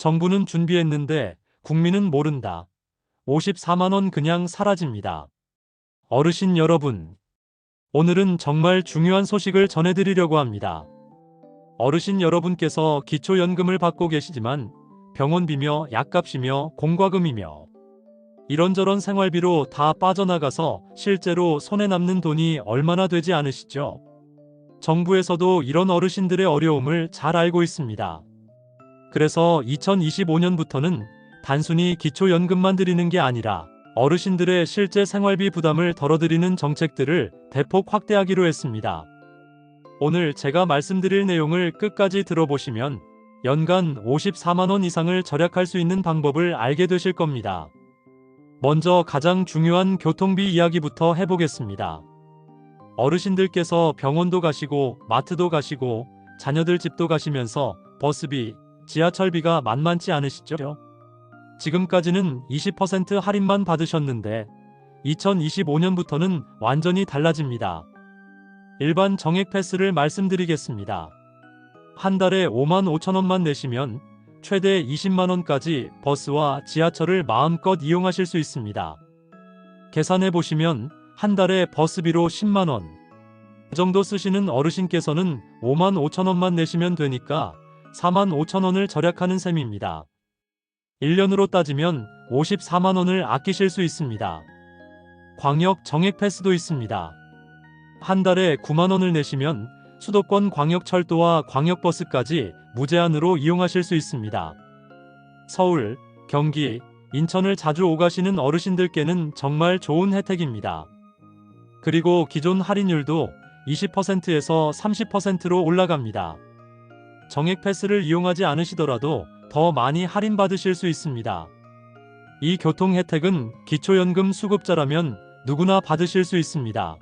정부는 준비했는데 국민은 모른다. 54만원 그냥 사라집니다. 어르신 여러분, 오늘은 정말 중요한 소식을 전해드리려고 합니다. 어르신 여러분께서 기초연금을 받고 계시지만 병원비며 약값이며 공과금이며 이런저런 생활비로 다 빠져나가서 실제로 손에 남는 돈이 얼마나 되지 않으시죠? 정부에서도 이런 어르신들의 어려움을 잘 알고 있습니다. 그래서 2025년부터는 단순히 기초연금만 드리는 게 아니라 어르신들의 실제 생활비 부담을 덜어드리는 정책들을 대폭 확대하기로 했습니다. 오늘 제가 말씀드릴 내용을 끝까지 들어보시면 연간 54만원 이상을 절약할 수 있는 방법을 알게 되실 겁니다. 먼저 가장 중요한 교통비 이야기부터 해보겠습니다. 어르신들께서 병원도 가시고 마트도 가시고 자녀들 집도 가시면서 버스비, 지하철비가 만만치 않으시죠? 지금까지는 20% 할인만 받으셨는데 2025년부터는 완전히 달라집니다. 일반 정액 패스를 말씀드리겠습니다. 한 달에 5만 5천 원만 내시면 최대 20만 원까지 버스와 지하철을 마음껏 이용하실 수 있습니다. 계산해 보시면 한 달에 버스비로 10만 원. 그 정도 쓰시는 어르신께서는 5만 5천 원만 내시면 되니까 4만 5천 원을 절약하는 셈입니다. 1년으로 따지면 54만 원을 아끼실 수 있습니다. 광역 정액 패스도 있습니다. 한 달에 9만 원을 내시면 수도권 광역철도와 광역버스까지 무제한으로 이용하실 수 있습니다. 서울, 경기, 인천을 자주 오가시는 어르신들께는 정말 좋은 혜택입니다. 그리고 기존 할인율도 20%에서 30%로 올라갑니다. 정액 패스를 이용하지 않으시더라도 더 많이 할인받으실 수 있습니다. 이 교통 혜택은 기초연금 수급자라면 누구나 받으실 수 있습니다.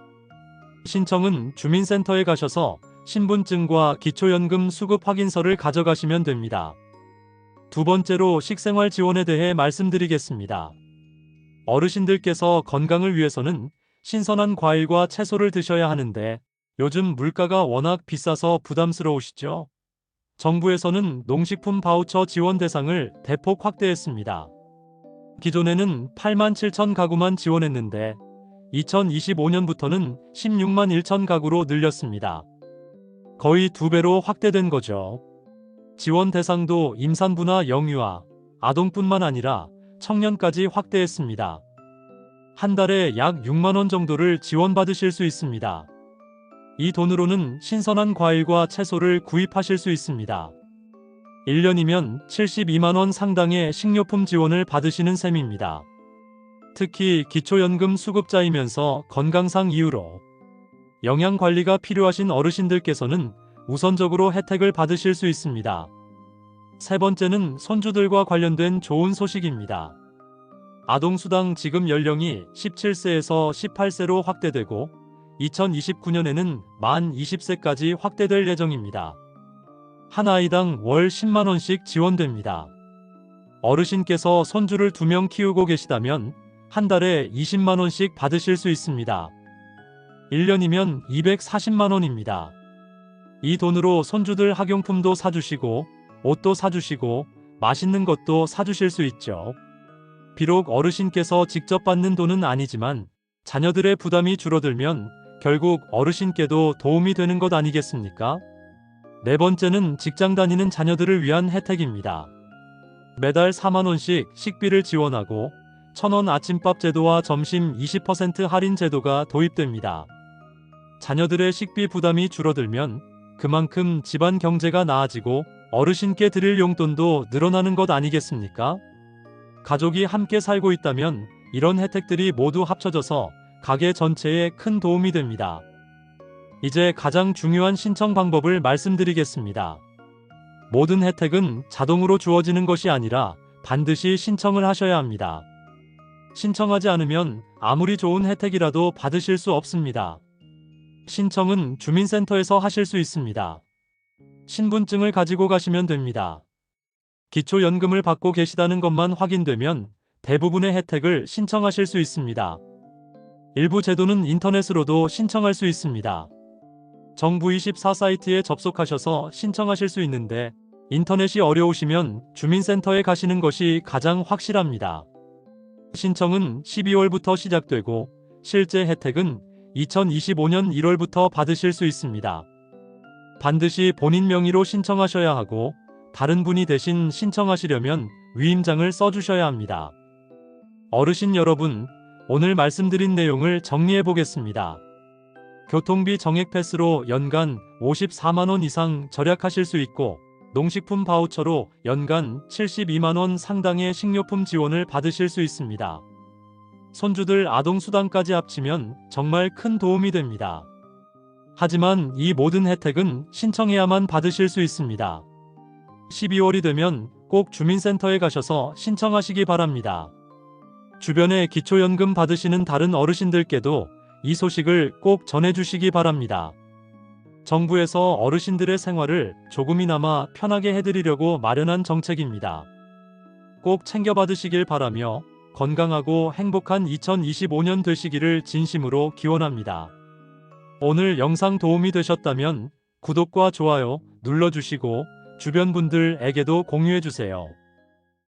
신청은 주민센터에 가셔서 신분증과 기초연금 수급 확인서를 가져가시면 됩니다. 두 번째로 식생활 지원에 대해 말씀드리겠습니다. 어르신들께서 건강을 위해서는 신선한 과일과 채소를 드셔야 하는데 요즘 물가가 워낙 비싸서 부담스러우시죠? 정부에서는 농식품 바우처 지원 대상을 대폭 확대했습니다. 기존에는 8만 7천 가구만 지원했는데 2025년부터는 16만 1천 가구로 늘렸습니다. 거의 두 배로 확대된 거죠. 지원 대상도 임산부나 영유아, 아동뿐만 아니라 청년까지 확대했습니다. 한 달에 약 6만 원 정도를 지원받으실 수 있습니다. 이 돈으로는 신선한 과일과 채소를 구입하실 수 있습니다. 1년이면 72만 원 상당의 식료품 지원을 받으시는 셈입니다. 특히 기초연금 수급자이면서 건강상 이유로 영양 관리가 필요하신 어르신들께서는 우선적으로 혜택을 받으실 수 있습니다. 세 번째는 손주들과 관련된 좋은 소식입니다. 아동수당 지급 연령이 17세에서 18세로 확대되고 2029년에는 만 20세까지 확대될 예정입니다. 한 아이당 월 10만원씩 지원됩니다. 어르신께서 손주를 두명 키우고 계시다면 한 달에 20만원씩 받으실 수 있습니다. 1년이면 240만원입니다. 이 돈으로 손주들 학용품도 사주시고, 옷도 사주시고, 맛있는 것도 사주실 수 있죠. 비록 어르신께서 직접 받는 돈은 아니지만, 자녀들의 부담이 줄어들면 결국 어르신께도 도움이 되는 것 아니겠습니까? 네 번째는 직장 다니는 자녀들을 위한 혜택입니다. 매달 4만원씩 식비를 지원하고, 천원 아침밥 제도와 점심 20% 할인 제도가 도입됩니다. 자녀들의 식비 부담이 줄어들면 그만큼 집안 경제가 나아지고 어르신께 드릴 용돈도 늘어나는 것 아니겠습니까? 가족이 함께 살고 있다면 이런 혜택들이 모두 합쳐져서 가게 전체에 큰 도움이 됩니다. 이제 가장 중요한 신청 방법을 말씀드리겠습니다. 모든 혜택은 자동으로 주어지는 것이 아니라 반드시 신청을 하셔야 합니다. 신청하지 않으면 아무리 좋은 혜택이라도 받으실 수 없습니다. 신청은 주민센터에서 하실 수 있습니다. 신분증을 가지고 가시면 됩니다. 기초연금을 받고 계시다는 것만 확인되면 대부분의 혜택을 신청하실 수 있습니다. 일부 제도는 인터넷으로도 신청할 수 있습니다. 정부 24 사이트에 접속하셔서 신청하실 수 있는데 인터넷이 어려우시면 주민센터에 가시는 것이 가장 확실합니다. 신청은 12월부터 시작되고 실제 혜택은 2025년 1월부터 받으실 수 있습니다. 반드시 본인 명의로 신청하셔야 하고 다른 분이 대신 신청하시려면 위임장을 써주셔야 합니다. 어르신 여러분, 오늘 말씀드린 내용을 정리해 보겠습니다. 교통비 정액 패스로 연간 54만원 이상 절약하실 수 있고, 농식품 바우처로 연간 72만원 상당의 식료품 지원을 받으실 수 있습니다. 손주들 아동수당까지 합치면 정말 큰 도움이 됩니다. 하지만 이 모든 혜택은 신청해야만 받으실 수 있습니다. 12월이 되면 꼭 주민센터에 가셔서 신청하시기 바랍니다. 주변에 기초연금 받으시는 다른 어르신들께도 이 소식을 꼭 전해주시기 바랍니다. 정부에서 어르신들의 생활을 조금이나마 편하게 해드리려고 마련한 정책입니다. 꼭 챙겨받으시길 바라며 건강하고 행복한 2025년 되시기를 진심으로 기원합니다. 오늘 영상 도움이 되셨다면 구독과 좋아요 눌러주시고 주변 분들에게도 공유해주세요.